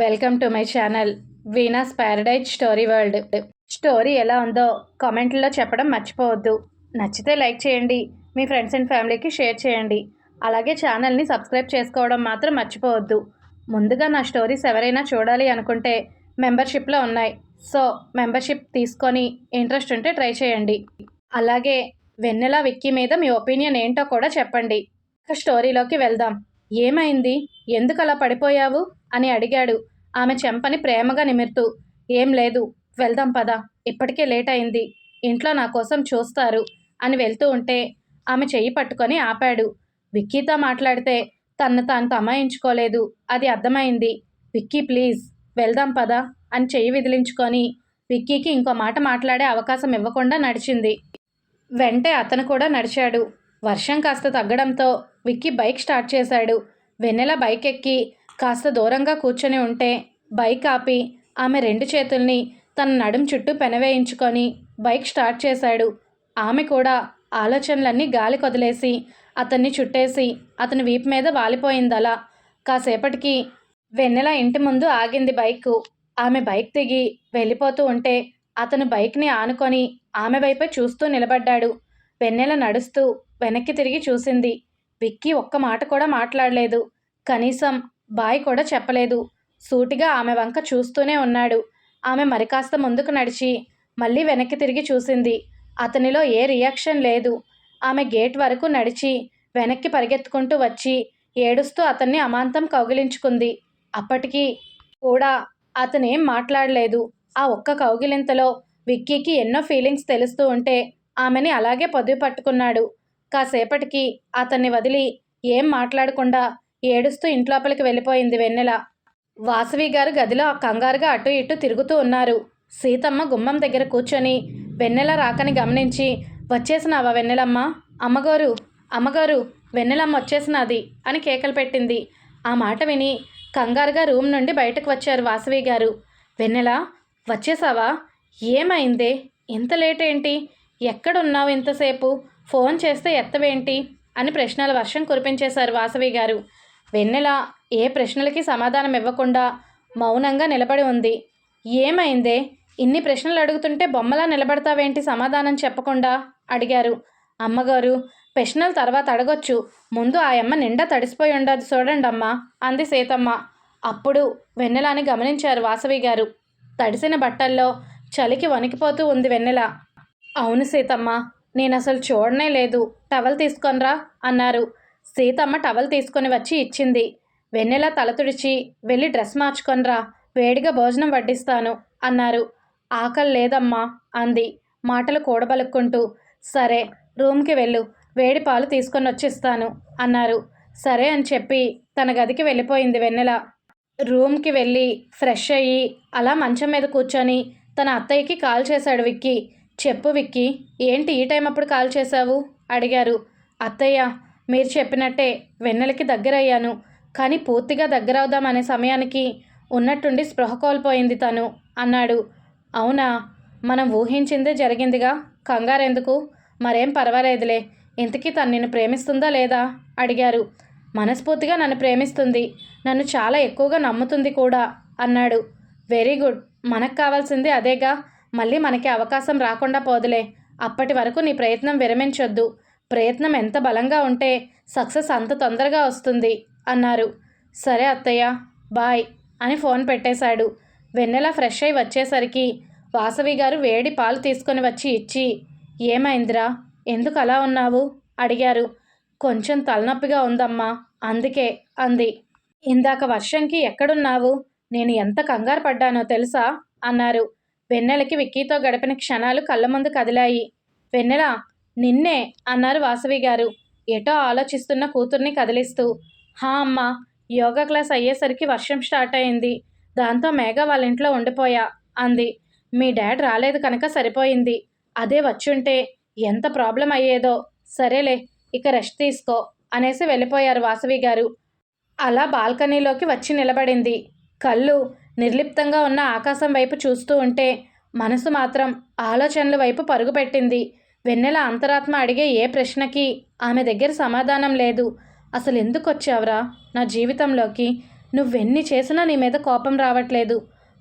Welcome to my channel Veena's paradise story world. Story ఎలా ఉందో కామెంట్లో చెప్పడం మర్చిపోవద్దు. నచ్చితే లైక్ చేయండి మీ ఫ్రెండ్స్ అండ్ ఫ్యామిలీకి షేర్ చేయండి. అలాగే ఛానల్ని సబ్స్క్రైబ్ చేసుకోవడం మాత్రం మర్చిపోవద్దు. ముందుగా నా స్టోరీస్ ఎవరైనా చూడాలి అనుకుంటే మెంబర్షిప్లో ఉన్నాయి. సో మెంబర్షిప్ తీసుకొని ఇంట్రెస్ట్ ఉంటే ట్రై చేయండి. అలాగే వెన్నెల విక్కీ మీద మీ ఒపీనియన్ ఏంటో కూడా చెప్పండి. ఇక స్టోరీలోకి వెళ్దాం. ఏమైంది? ఎందుకు అలా పడిపోయావు? అని అడిగాడు. ఆమె చెంపని ప్రేమగా నిమిరుతూ ఏం లేదు వెళ్దాం పద. ఇప్పటికే లేట్ అయింది. ఇంట్లో నా కోసం చూస్తారు అని వెళ్తూ ఉంటే ఆమె చెయ్యి పట్టుకొని ఆపాడు. విక్కీతో మాట్లాడితే తన్ను తాను తమాయించుకోలేదు. అది అర్థమైంది. విక్కీ ప్లీజ్ వెళ్దాం పదా అని చెయ్యి విదిలించుకొని విక్కీకి ఇంకో మాట మాట్లాడే అవకాశం ఇవ్వకుండా నడిచింది. వెంటే అతను కూడా నడిచాడు. వర్షం కాస్త తగ్గడంతో విక్కీ బైక్ స్టార్ట్ చేశాడు. వెన్నెల బైక్ ఎక్కి కాస్త దూరంగా కూర్చొని ఉంటే బైక్ ఆపి ఆమె రెండు చేతుల్ని తన నడుం చుట్టూ పెనవేయించుకొని బైక్ స్టార్ట్ చేశాడు. ఆమె కూడా ఆలోచనలన్నీ గాలి కొదిలేసి అతన్ని చుట్టేసి అతని వీపు మీద వాలిపోయిందలా. కాసేపటికి వెన్నెల ఇంటి ముందు ఆగింది బైకు. ఆమె బైక్ దిగి వెళ్ళిపోతూ ఉంటే అతను బైక్ని ఆనుకొని ఆమె వైపే చూస్తూ నిలబడ్డాడు. వెన్నెల నడుస్తూ వెనక్కి తిరిగి చూసింది. విక్కీ ఒక్క మాట కూడా మాట్లాడలేదు. కనీసం బాయ్ కూడా చెప్పలేదు. సూటిగా ఆమె వంక చూస్తూనే ఉన్నాడు. ఆమె మరికాస్త ముందుకు నడిచి మళ్ళీ వెనక్కి తిరిగి చూసింది. అతనిలో ఏ రియాక్షన్ లేదు. ఆమె గేట్ వరకు నడిచి వెనక్కి పరిగెత్తుకుంటూ వచ్చి ఏడుస్తూ అతన్ని అమాంతం కౌగిలించుకుంది. అప్పటికీ కూడా అతనేం మాట్లాడలేదు. ఆ ఒక్క కౌగిలింతలో విక్కీకి ఎన్నో ఫీలింగ్స్ తెలుస్తూ ఉంటే ఆమెని అలాగే పొదివి పట్టుకున్నాడు. కాసేపటికి అతన్ని వదిలి ఏం మాట్లాడకుండా ఏడుస్తూ ఇంట్లోపలికి వెళ్ళిపోయింది వెన్నెల. వాసవి గారు గదిలో కంగారుగా అటు ఇటు తిరుగుతూ ఉన్నారు. సీతమ్మ గుమ్మం దగ్గర కూర్చొని వెన్నెల రాకని గమనించి వచ్చేసినావా వెన్నెలమ్మ? అమ్మగారు అమ్మగారు వెన్నెలమ్మ వచ్చేసినది అని కేకలు పెట్టింది. ఆ మాట విని కంగారుగా రూమ్ నుండి బయటకు వచ్చారు వాసవి గారు. వెన్నెల వచ్చేసావా? ఏమైందే? ఇంత లేట్ ఏంటి ఎక్కడున్నావు ఇంతసేపు? ఫోన్ చేస్తే ఎత్తవేంటి? అని ప్రశ్నల వర్షం కురిపించేశారు వాసవి గారు. వెన్నెల ఏ ప్రశ్నలకి సమాధానం ఇవ్వకుండా మౌనంగా నిలబడి ఉంది. ఏమైందే? ఇన్ని ప్రశ్నలు అడుగుతుంటే బొమ్మలా నిలబడతావేంటి సమాధానం చెప్పకుండా? అడిగారు. అమ్మగారు ప్రశ్నలు తర్వాత అడగొచ్చు. ముందు ఆ అమ్మ నిండా తడిసిపోయి ఉండదు చూడండి అమ్మ అంది సీతమ్మ. అప్పుడు వెన్నెలాని గమనించారు వాసవి గారు. తడిసిన బట్టల్లో చలికి వణికిపోతూ ఉంది వెన్నెల. అవును సీతమ్మ నేను అసలు చూడనే లేదు. టవల్ తీసుకొనరా అన్నారు. సీతమ్మ టవల్ తీసుకొని వచ్చి ఇచ్చింది. వెన్నెల తల తుడిచి వెళ్ళి డ్రెస్ మార్చుకొనరా వేడిగా భోజనం వడ్డిస్తాను అన్నారు. ఆకలి లేదమ్మా అంది. మాటలు కూడబలుక్కుంటూ సరే రూమ్కి వెళ్ళు వేడి పాలు తీసుకొని వచ్చిస్తాను అన్నారు. సరే అని చెప్పి తన గదికి వెళ్ళిపోయింది వెన్నెల. రూమ్కి వెళ్ళి ఫ్రెష్ అయ్యి అలా మంచం మీద కూర్చొని తన అత్తయ్యకి కాల్ చేశాడు విక్కీ. చెప్పు విక్కీ ఏంటి ఈ టైం అప్పుడు కాల్ చేశావు? అడిగారు. అత్తయ్య మీరు చెప్పినట్టే వెన్నెలకి దగ్గరయ్యాను. కానీ పూర్తిగా దగ్గరవుదామనే సమయానికి ఉన్నట్టుండి స్పృహ కోల్పోయింది తను. అన్నాడు. అవునా? మనం ఊహించిందే జరిగిందిగా? కంగారెందుకు? మరేం పర్వాలేదులే. ఇంతకీ తను నిన్ను ప్రేమిస్తుందా లేదా? అడిగారు. మనస్ఫూర్తిగా నన్ను ప్రేమిస్తుంది. నన్ను చాలా ఎక్కువగా నమ్ముతుంది కూడా అన్నాడు. Very good. మనకు కావాల్సింది అదేగా. మళ్ళీ మనకి అవకాశం రాకుండా పోదులే. అప్పటి వరకు నీ ప్రయత్నం విరమించొద్దు. ప్రయత్నం ఎంత బలంగా ఉంటే సక్సెస్ అంత తొందరగా వస్తుంది అన్నారు. సరే అత్తయ్య బాయ్ అని ఫోన్ పెట్టేశాడు. వెన్నెల ఫ్రెష్ అయి వచ్చేసరికి వాసవి గారు వేడి పాలు తీసుకొని వచ్చి ఇచ్చి ఏమైందిరా? ఎందుకు అలా ఉన్నావు? అడిగారు. కొంచెం తలనొప్పిగా ఉందమ్మా అందుకే అంది. ఇందాక వర్షంకి ఎక్కడున్నావు? నేను ఎంత కంగారు పడ్డానో తెలుసా? అన్నారు. వెన్నెలకి విక్కీతో గడిపిన క్షణాలు కళ్ళ ముందు కదిలాయి. వెన్నెల? నిన్నే అన్నారు వాసవి గారు. ఎటో ఆలోచిస్తున్న కూతుర్ని కదిలిస్తూ. హా అమ్మా యోగా క్లాస్ అయ్యేసరికి వర్షం స్టార్ట్ అయింది. దాంతో మేఘ వాళ్ళ ఇంట్లో ఉండిపోయా అంది. మీ డాడ్ రాలేదు కనుక సరిపోయింది. అదే వచ్చుంటే ఎంత ప్రాబ్లం అయ్యేదో. సరేలే ఇక రెస్ట్ తీసుకో అనేసి వెళ్ళిపోయారు వాసవి గారు. అలా బాల్కనీలోకి వచ్చి నిలబడింది. కళ్ళు నిర్లిప్తంగా ఉన్న ఆకాశం వైపు చూస్తూ ఉంటే మనసు మాత్రం ఆలోచనల వైపు పరుగుపెట్టింది. వెన్నెల అంతరాత్మ అడిగే ఏ ప్రశ్నకి ఆమె దగ్గర సమాధానం లేదు. అసలు ఎందుకు వచ్చావురా? నా జీవితంలోకి నువ్వెన్ని చేసినా నీ మీద కోపం రావట్లేదు.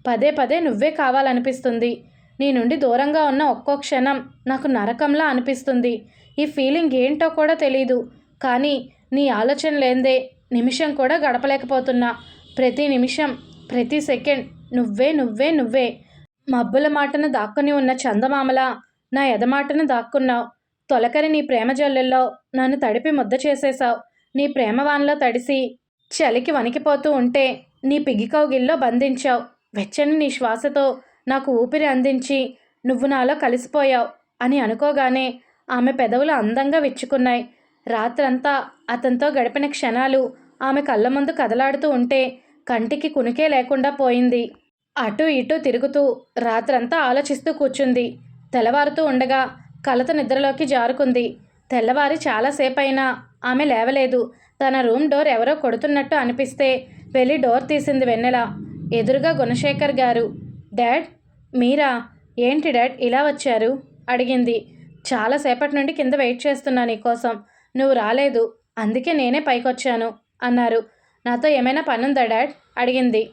పదే పదే నువ్వే కావాలనిపిస్తుంది. నీ నుండి దూరంగా ఉన్న ఒక్కో క్షణం నాకు నరకంలా అనిపిస్తుంది. ఈ ఫీలింగ్ ఏంటో కూడా తెలీదు. కానీ నీ ఆలోచన లేందే నిమిషం కూడా గడపలేకపోతున్నా. ప్రతి నిమిషం ప్రతి సెకండ్ నువ్వే నువ్వే నువ్వే. మబ్బుల మాటను దాక్కుని ఉన్న చందమామల నా ఎదమాటను దాక్కున్నావు. తొలకరి నీ ప్రేమ జల్లెల్లో నన్ను తడిపి ముద్ద చేసేశావు. నీ ప్రేమవాన్లో తడిసి చలికి వణికిపోతూ ఉంటే నీ పిగి కౌగిల్లో బంధించావు. వెచ్చని నీ శ్వాసతో నాకు ఊపిరి అందించి నువ్వు నాలో కలిసిపోయావు అని అనుకోగానే ఆమె పెదవులు అందంగా విచ్చుకున్నాయి. రాత్రంతా అతనితో గడిపిన క్షణాలు ఆమె కళ్ళ ముందు కదలాడుతూ ఉంటే కంటికి కునికే లేకుండా పోయింది. అటు ఇటు తిరుగుతూ రాత్రంతా ఆలోచిస్తూ కూర్చుంది. తెల్లవారుతూ ఉండగా కలత నిద్రలోకి జారుకుంది. తెల్లవారి చాలాసేపు అయినా ఆమె లేవలేదు. తన రూమ్ డోర్ ఎవరో కొడుతున్నట్టు అనిపిస్తే వెళ్ళి డోర్ తీసింది వెన్నెల. ఎదురుగా గుణశేఖర్ గారు డాడ్ మీరా? ఏంటి డాడ్ ఇలా వచ్చారు? అడిగింది. చాలాసేపటి నుండి కింద వెయిట్ చేస్తున్నా నీకోసం. నువ్వు రాలేదు. అందుకే నేనే పైకొచ్చాను అన్నారు. నాతో ఏమైనా పనుందా డాడ్? అడిగింది.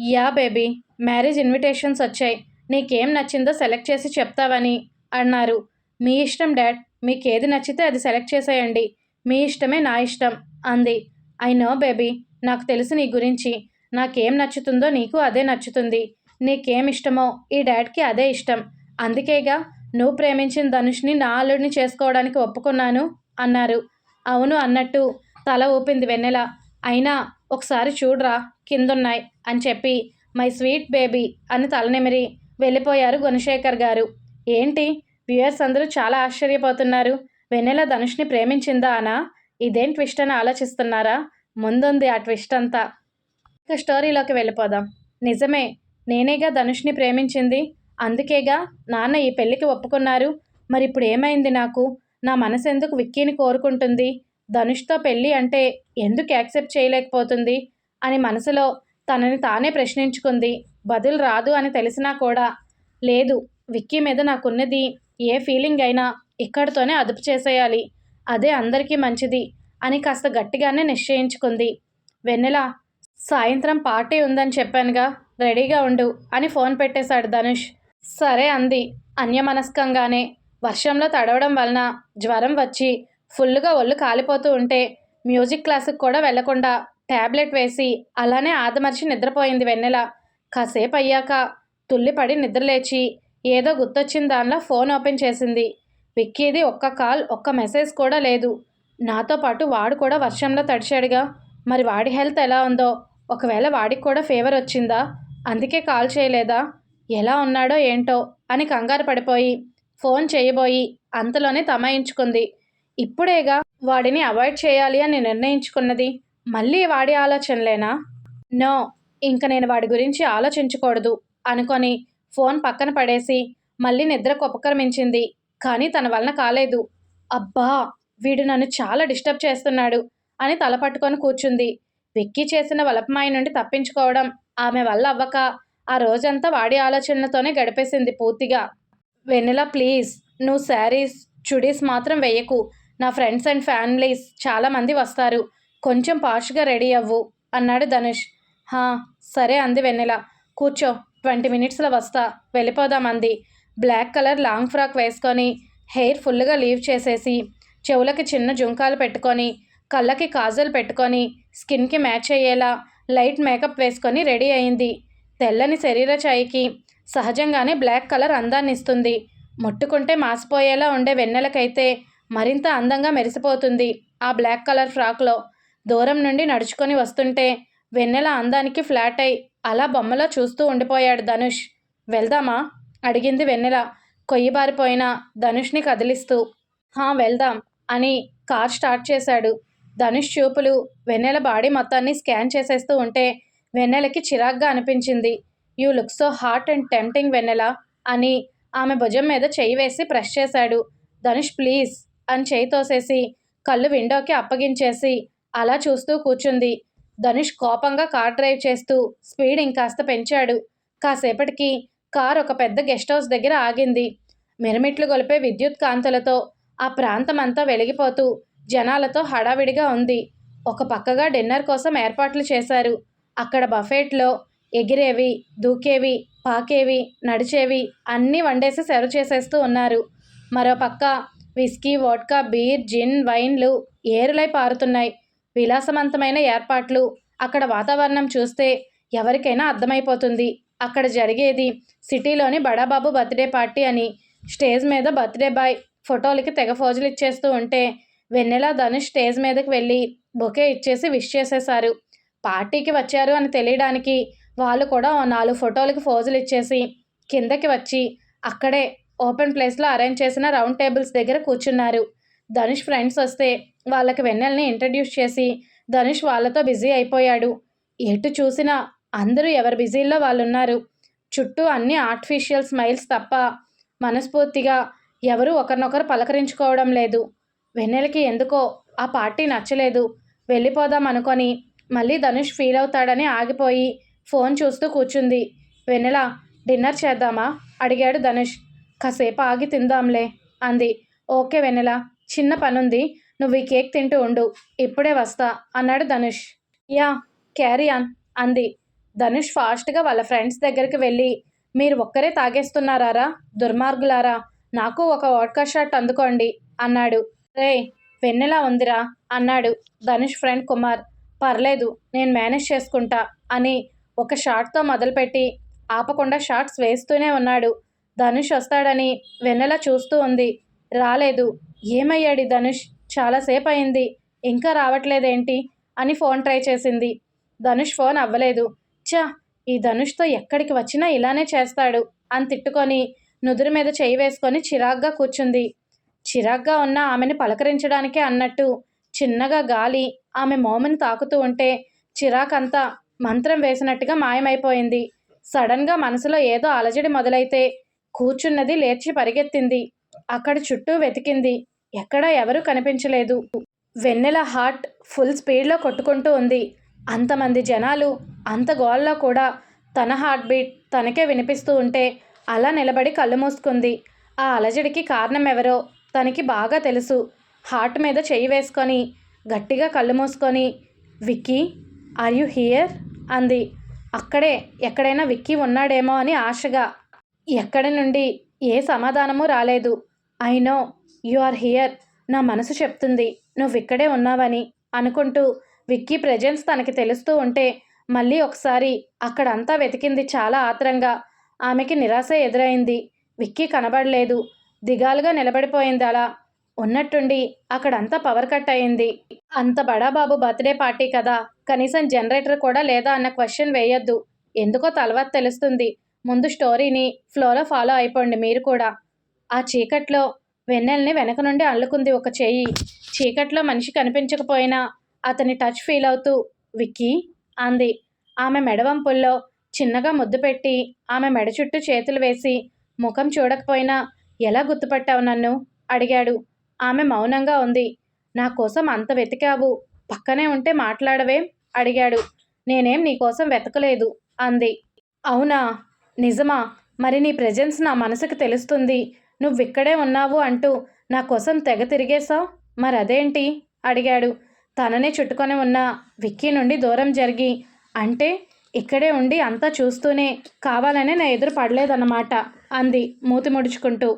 యా బేబీ మ్యారేజ్ ఇన్విటేషన్స్ వచ్చాయి. నీకేం నచ్చిందో సెలెక్ట్ చేసి చెప్తావని అన్నారు. మీ ఇష్టం డాడ్. మీకు ఏది నచ్చితే అది సెలెక్ట్ చేసేయండి. మీ ఇష్టమే నా ఇష్టం అంది. I know baby. నాకు తెలుసు నీ గురించి. నాకేం నచ్చుతుందో నీకు అదే నచ్చుతుంది. నీకేం ఇష్టమో ఈ డాడ్కి అదే ఇష్టం. అందుకేగా నువ్వు ప్రేమించిన ధనుష్ని నా అల్లుడిని చేసుకోవడానికి ఒప్పుకున్నాను అన్నారు. అవును అన్నట్టు తల ఊపింది వెన్నెల. అయినా ఒకసారి చూడరా కిందున్నాయి అని చెప్పి మై స్వీట్ బేబీ అని తలనెమిరి. వెళ్ళిపోయారు గుణశేఖర్ గారు. ఏంటి? వ్యూయర్స్ అందరూ చాలా ఆశ్చర్యపోతున్నారు. వెన్నెల ధనుష్ని ప్రేమించిందా అనా? ఇదేం ట్విస్ట్ అని ఆలోచిస్తున్నారా? ముందుంది ఆ ట్విస్ట్ అంతా. ఇక స్టోరీలోకి వెళ్ళిపోదాం. నిజమే నేనేగా ధనుష్ని ప్రేమించింది? అందుకేగా నాన్న ఈ పెళ్ళికి ఒప్పుకున్నారు? మరి ఇప్పుడు ఏమైంది నాకు? నా మనసు ఎందుకు విక్కీని కోరుకుంటుంది? ధనుష్తో పెళ్ళి అంటే ఎందుకు యాక్సెప్ట్ చేయలేకపోతుంది? అని మనసులో తనని తానే ప్రశ్నించుకుంది. బదులు రాదు అని తెలిసినా కూడా లేదు విక్కీ మీద నాకున్నది ఏ ఫీలింగ్ అయినా ఇక్కడితోనే అదుపు చేసేయాలి. అదే అందరికీ మంచిది అని కాస్త గట్టిగానే నిశ్చయించుకుంది. వెన్నెల సాయంత్రం పార్టీ ఉందని చెప్పానుగా రెడీగా ఉండు అని ఫోన్ పెట్టేశాడు ధనుష్. సరే అంది అన్యమనస్కంగానే. వర్షంలో తడవడం వలన జ్వరం వచ్చి ఫుల్గా ఒళ్ళు కాలిపోతూ ఉంటే మ్యూజిక్ క్లాసుకు కూడా వెళ్ళకుండా ట్యాబ్లెట్ వేసి అలానే ఆదమర్చి నిద్రపోయింది వెన్నెల. కాసేపు అయ్యాక తుల్లిపడి నిద్రలేచి ఏదో గుర్తొచ్చిన దానిలో ఫోన్ ఓపెన్ చేసింది. విక్కీది ఒక్క కాల్ ఒక్క మెసేజ్ కూడా లేదు. నాతో పాటు వాడు కూడా వర్షంలో తడిచాడుగా. మరి వాడి హెల్త్ ఎలా ఉందో? ఒకవేళ వాడికి కూడా ఫీవర్ వచ్చిందా? అందుకే కాల్ చేయలేదా? ఎలా ఉన్నాడో ఏంటో? అని కంగారు పడిపోయి ఫోన్ చేయబోయి అంతలోనే తమాయించుకుంది. ఇప్పుడేగా వాడిని అవాయిడ్ చేయాలి అని నిర్ణయించుకున్నది. మళ్ళీ వాడి ఆలోచనలేనా? నో ఇంక నేను వాడి గురించి ఆలోచించకూడదు అనుకొని ఫోన్ పక్కన పడేసి మళ్ళీ నిద్రకు ఉపక్రమించింది. కానీ తన వలన కాలేదు. అబ్బా! వీడు నన్ను చాలా డిస్టర్బ్ చేస్తున్నాడు అని తల పట్టుకొని కూర్చుంది. వెక్కి చేసిన వలపమాయి నుండి తప్పించుకోవడం ఆమె వల్ల అవ్వక ఆ రోజంతా వాడి ఆలోచనలతోనే గడిపేసింది పూర్తిగా. వెన్నెల ప్లీజ్ నువ్వు శారీస్ చుడీస్ మాత్రం వేయకు. నా ఫ్రెండ్స్ అండ్ ఫ్యామిలీస్ చాలామంది వస్తారు. కొంచెం పాష్గా రెడీ అవ్వు అన్నాడు ధనుష్. సరే అంది వెన్నెల. కూర్చో ట్వంటీ మినిట్స్లో వస్తా. వెళ్ళిపోదాం అంది. బ్లాక్ కలర్ లాంగ్ ఫ్రాక్ వేసుకొని హెయిర్ ఫుల్గా లీవ్ చేసేసి చెవులకి చిన్న జుంకాలు పెట్టుకొని కళ్ళకి కాజల్ పెట్టుకొని స్కిన్కి మ్యాచ్ అయ్యేలా లైట్ మేకప్ వేసుకొని రెడీ అయింది. తెల్లని శరీర ఛాయికి సహజంగానే బ్లాక్ కలర్ అందాన్ని ఇస్తుంది. ముట్టుకుంటే మాసిపోయేలా ఉండే వెన్నెలకైతే మరింత అందంగా మెరిసిపోతుంది ఆ బ్లాక్ కలర్ ఫ్రాక్లో. దూరం నుండి నడుచుకొని వస్తుంటే వెన్నెల అందానికి ఫ్లాట్ అయి అలా బొమ్మలో చూస్తూ ఉండిపోయాడు ధనుష్. వెళ్దామా? అడిగింది వెన్నెల. కొయ్యబారిపోయిన ధనుష్ని కదిలిస్తూ. హా వెళ్దాం అని కార్ స్టార్ట్ చేశాడు. ధనుష్ చూపులు వెన్నెల బాడీ మొత్తాన్ని స్కాన్ చేసేస్తూ ఉంటే వెన్నెలకి చిరాగ్గా అనిపించింది. You look so hot and tempting Vennela అని ఆమె భుజం మీద చెయ్యి వేసి ప్రెస్ చేశాడు. ధనుష్ ప్లీజ్ అని చేయి తోసేసి కళ్ళు విండోకి అప్పగించేసి అలా చూస్తూ కూర్చుంది. ధనుష్ కోపంగా కార్ డ్రైవ్ చేస్తూ స్పీడ్ ఇంకాస్త పెంచాడు. కాసేపటికి కార్ ఒక పెద్ద గెస్ట్ హౌస్ దగ్గర ఆగింది. మిరమిట్లు గొలిపే విద్యుత్ కాంతులతో ఆ ప్రాంతం అంతా వెలిగిపోతూ జనాలతో హడావిడిగా ఉంది. ఒక పక్కగా డిన్నర్ కోసం ఏర్పాట్లు చేశారు. అక్కడ బఫెట్లో ఎగిరేవి దూకేవి పాకేవి నడిచేవి అన్నీ వండేసి సెర్వ్ చేసేస్తూ ఉన్నారు. మరోపక్క విస్కీ వోడ్కా బీర్ జిన్ వైన్లు ఏరులై పారుతున్నాయి. విలాసవంతమైన ఏర్పాట్లు అక్కడ వాతావరణం చూస్తే ఎవరికైనా అర్థమైపోతుంది. అక్కడ జరిగేది సిటీలోని బడాబాబు బర్త్డే పార్టీ అని. స్టేజ్ మీద బర్త్డే బాయ్ ఫోటోలకి తెగ ఫోజులు ఇచ్చేస్తూ ఉంటే వెన్నెల ధనుష్ స్టేజ్ మీదకి వెళ్ళి బొకే ఇచ్చేసి విష్ చేసేశారు. పార్టీకి వచ్చారు అని తెలియడానికి వాళ్ళు కూడా ఓ నాలుగు ఫోటోలకి ఫోజులు ఇచ్చేసి కిందకి వచ్చి అక్కడే ఓపెన్ ప్లేస్లో అరేంజ్ చేసిన రౌండ్ టేబుల్స్ దగ్గర కూర్చున్నారు. ధనుష్ ఫ్రెండ్స్ వస్తే వాళ్ళకి వెన్నెల్ని ఇంట్రడ్యూస్ చేసి ధనుష్ వాళ్ళతో బిజీ అయిపోయాడు. ఎటు చూసినా అందరూ ఎవరి బిజీల్లో వాళ్ళు ఉన్నారు చుట్టూ అన్ని ఆర్టిఫిషియల్ స్మైల్స్ తప్ప మనస్ఫూర్తిగా ఎవరూ ఒకరినొకరు పలకరించుకోవడం లేదు. వెన్నెలకి ఎందుకో ఆ పార్టీ నచ్చలేదు. వెళ్ళిపోదాం అనుకొని మళ్ళీ ధనుష్ ఫీల్ అవుతాడని ఆగిపోయి ఫోన్ చూస్తూ కూర్చుంది. వెన్నెల డిన్నర్ చేద్దామా? అడిగాడు ధనుష్. కాసేపు ఆగి తిందాంలే అంది. ఓకే వెన్నెల. చిన్న పనుంది నువ్వు ఈ కేక్ తింటూ ఉండు. ఇప్పుడే వస్తా అన్నాడు ధనుష్. యా క్యారీ ఆన్ అంది. ధనుష్ ఫాస్ట్గా వాళ్ళ ఫ్రెండ్స్ దగ్గరికి వెళ్ళి మీరు ఒక్కరే తాగేస్తున్నారా దుర్మార్గులారా? నాకు ఒక వాడ్కా షాట్ అందుకోండి అన్నాడు. రే వెన్నెలా ఉందిరా? అన్నాడు ధనుష్ ఫ్రెండ్ కుమార్. పర్లేదు నేను మేనేజ్ చేసుకుంటా అని ఒక షాట్తో మొదలుపెట్టి ఆపకుండా షాట్స్ వేస్తూనే ఉన్నాడు. ధనుష్ వస్తాడని వెన్నెల చూస్తూ ఉంది. రాలేదు. ఏమయ్యాడు ధనుష్? చాలాసేపు అయింది ఇంకా రావట్లేదేంటి? అని ఫోన్ ట్రై చేసింది. ధనుష్ ఫోన్ అవ్వలేదు. చా ఈ ధనుష్తో ఎక్కడికి వచ్చినా ఇలానే చేస్తాడు అని తిట్టుకొని నుదురు మీద చేయి వేసుకొని చిరాగ్గా కూర్చుంది. చిరాగ్గా ఉన్న ఆమెను పలకరించడానికే అన్నట్టు చిన్నగా గాలి ఆమె మోముని తాకుతూ ఉంటే చిరాకంతా మంత్రం వేసినట్టుగా మాయమైపోయింది. సడన్గా మనసులో ఏదో అలజడి మొదలైతే కూర్చున్నది లేచి పరిగెత్తింది. అక్కడ చుట్టూ వెతికింది. ఎక్కడా ఎవరూ కనిపించలేదు. వెన్నెల హార్ట్ ఫుల్ స్పీడ్లో కొట్టుకుంటూ ఉంది. అంతమంది జనాలు అంత గోల్లో కూడా తన హార్ట్ బీట్ తనకే వినిపిస్తూ ఉంటే అలా నిలబడి కళ్ళు మూసుకుంది. ఆ అలజడికి కారణం ఎవరో తనకి బాగా తెలుసు. హార్ట్ మీద చెయ్యి వేసుకొని గట్టిగా కళ్ళు మూసుకొని విక్కీ ఆర్ యు హియర్? అంది. అక్కడే ఎక్కడైనా విక్కీ ఉన్నాడేమో అని ఆశగా ఎక్కడి నుండి ఏ సమాధానము రాలేదు. I know you are here. నా మనసు చెప్తుంది నువ్వు ఇక్కడే ఉన్నావని అనుకుంటూ విక్కీ ప్రజెన్స్ తనకి తెలుస్తూ ఉంటే మళ్ళీ ఒకసారి అక్కడంతా వెతికింది చాలా ఆత్రంగా. ఆమెకి నిరాశ ఎదురైంది. విక్కీ కనబడలేదు. దిగాలుగా నిలబడిపోయింది అలా. ఉన్నట్టుండి అక్కడంతా పవర్ కట్ అయింది. అంత బడాబాబు బర్త్డే పార్టీ కదా. కనీసం జనరేటర్ కూడా లేదా అన్న క్వశ్చన్ వేయొద్దు. ఎందుకో తలవాత తెలుస్తుంది. ముందు స్టోరీని ఫ్లోలో ఫాలో అయిపోండి మీరు కూడా. ఆ చీకట్లో వెన్నెల్ని వెనక నుండి అల్లుకుంది ఒక చెయ్యి చీకట్లో మనిషి కనిపించకపోయినా అతని టచ్ ఫీల్ అవుతూ విక్కీ అంది. ఆమె మెడవంపుల్లో చిన్నగా ముద్దు పెట్టి ఆమె మెడ చుట్టూ చేతులు వేసి ముఖం చూడకపోయినా ఎలా గుర్తుపట్టావు నన్ను? అడిగాడు. ఆమె మౌనంగా ఉంది. నా కోసం అంత వెతికావు. పక్కనే ఉంటే మాట్లాడవే? అడిగాడు. నేనేం నీకోసం వెతకలేదు అంది. అవునా? నిజమా? మరి నీ ప్రెజెన్స్ నా మనసుకు తెలుస్తుంది. నువ్విక్కడే ఉన్నావు అంటూ నా కోసం తెగ తిరిగేశావు? మరి అదేంటి అడిగాడు. తననే చుట్టుకొని ఉన్న విక్కీ నుండి దూరం జరిగి అంటే ఇక్కడే ఉండి అంతా చూస్తూనే కావాలనే నా ఎదురు పడలేదన్నమాట అంది మూతి ముడుచుకుంటూ.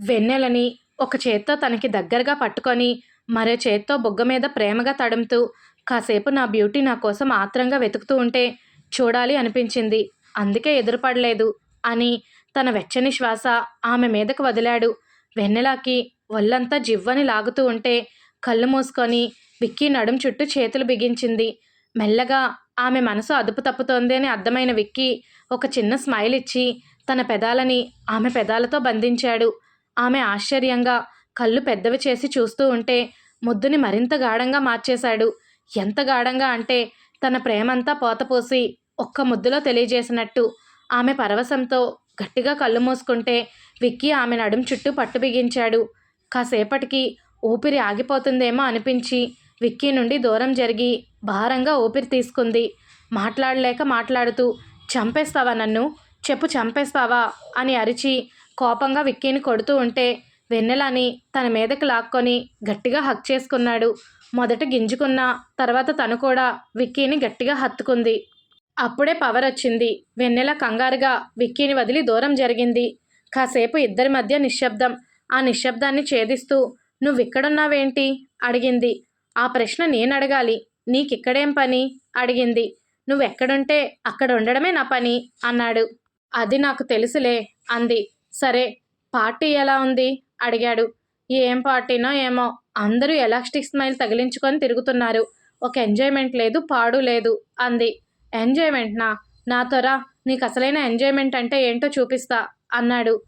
వెన్నెలని ఒక చేత్తో తనకి దగ్గరగా పట్టుకొని మరో చేత్తో బొగ్గ మీద ప్రేమగా తడుముతూ కాసేపు నా బ్యూటీ నా కోసం ఆత్రంగా వెతుకుతూ ఉంటే చూడాలి అనిపించింది. అందుకే ఎదురుపడలేదు అని తన వెచ్చని శ్వాస ఆమె మీదకు వదిలాడు. వెన్నెలాకి ఒళ్ళంతా జివ్వని లాగుతూ ఉంటే కళ్ళు మూసుకొని విక్కీ నడుం చుట్టూ చేతులు బిగించింది. మెల్లగా ఆమె మనసు అదుపు తప్పుతోంది అని అర్థమైన విక్కీ ఒక చిన్న స్మైల్ ఇచ్చి తన పెదాలని ఆమె పెదాలతో బంధించాడు. ఆమె ఆశ్చర్యంగా కళ్ళు పెద్దవి చేసి చూస్తూ ఉంటే ముద్దుని మరింత గాఢంగా మార్చేశాడు. ఎంత గాఢంగా అంటే తన ప్రేమంతా పోతపోసి ఒక్క ముద్దులో తెలియజేసినట్టు. ఆమె పరవశంతో గట్టిగా కళ్ళు మూసుకుంటే విక్కీ ఆమె నడుం చుట్టూ పట్టు బిగించాడు. కాసేపటికి ఊపిరి ఆగిపోతుందేమో అనిపించి విక్కీ నుండి దూరం జరిగి భారంగా ఊపిరి తీసుకుంది. మాట్లాడలేక మాట్లాడుతూ చంపేస్తావా నన్ను? చెప్పు చంపేస్తావా? అని అరిచి కోపంగా విక్కీని కొడుతూ ఉంటే వెన్నెలని తన మీదకి లాక్కొని గట్టిగా హక్ చేసుకున్నాడు. మొదట గింజుకున్న తర్వాత తను కూడా విక్కీని గట్టిగా హత్తుకుంది. అప్పుడే పవర్ వచ్చింది. వెన్నెల కంగారుగా విక్కీని వదిలి దూరం జరిగింది. కాసేపు ఇద్దరి మధ్య నిశ్శబ్దం. ఆ నిశ్శబ్దాన్ని ఛేదిస్తూ నువ్విక్కడున్నావేంటి అడిగింది. ఆ ప్రశ్న నేను అడగాలి. నీకిక్కడేం పని? అడిగింది. నువ్వెక్కడుంటే అక్కడ ఉండడమే నా పని అన్నాడు. అది నాకు తెలుసులే అంది. సరే పార్టీ ఎలా ఉంది? అడిగాడు. ఏం పార్టీనో ఏమో. అందరూ ఎలాస్టిక్ స్మైల్ తగిలించుకొని తిరుగుతున్నారు. ఒక ఎంజాయ్మెంట్ లేదు పాడు లేదు అంది. ఎంజాయ్మెంట్నా నాతోరా నీకు అసలైన ఎంజాయ్మెంట్ అంటే ఏంటో చూపిస్తా అన్నాడు.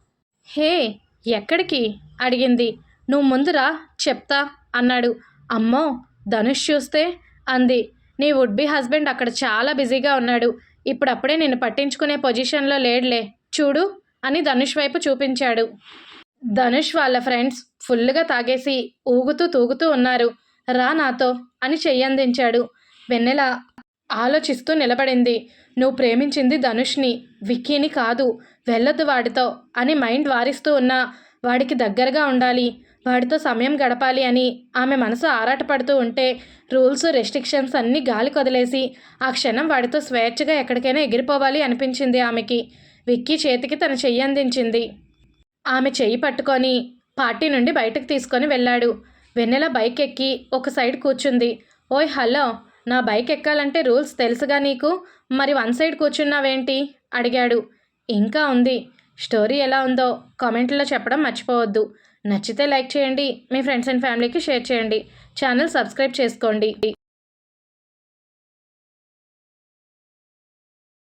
హే ఎక్కడికి? అడిగింది. నువ్వు ముందురా చెప్తా అన్నాడు. అమ్మో ధనుష్ చూస్తే? అంది. నీ వుడ్ బి హస్బెండ్ అక్కడ చాలా బిజీగా ఉన్నాడు. ఇప్పుడప్పుడే నేను పట్టించుకునే పొజిషన్లో లేడులే. చూడు అని ధనుష్ వైపు చూపించాడు. ధనుష్ వాళ్ళ ఫ్రెండ్స్ ఫుల్గా తాగేసి ఊగుతూ తూగుతూ ఉన్నారు. రా నాతో అని చెయ్యందించాడు. వెన్నెల ఆలోచిస్తూ నిలబడింది. నువ్వు ప్రేమించింది ధనుష్ని విక్కీని కాదు వెళ్ళొద్దు వాడితో అని మైండ్ వారిస్తూ ఉన్నా వాడికి దగ్గరగా ఉండాలి వాడితో సమయం గడపాలి అని ఆమె మనసు ఆరాటపడుతూ ఉంటే రూల్స్ రెస్ట్రిక్షన్స్ అన్నీ గాలి కొదిలేసి ఆ క్షణం వాడితో స్వేచ్ఛగా ఎక్కడికైనా ఎగిరిపోవాలి అనిపించింది ఆమెకి. విక్కీ చేతికి తన చెయ్యి అందించింది. ఆమె చెయ్యి పట్టుకొని పార్టీ నుండి బయటకు తీసుకొని వెళ్ళాడు. వెన్నెల బైక్ ఎక్కి ఒక సైడ్ కూర్చుంది. ఓయ్ హలో! నా బైక్ ఎక్కాలంటే రూల్స్ తెలుసుగా నీకు? మరి వన్ సైడ్ కూర్చున్నావేంటి? అడిగాడు. ఇంకా ఉంది. స్టోరీ ఎలా ఉందో కామెంట్లో చెప్పడం మర్చిపోవద్దు. నచ్చితే లైక్ చేయండి. మీ ఫ్రెండ్స్ అండ్ ఫ్యామిలీకి షేర్ చేయండి. ఛానల్ సబ్స్క్రైబ్ చేసుకోండి.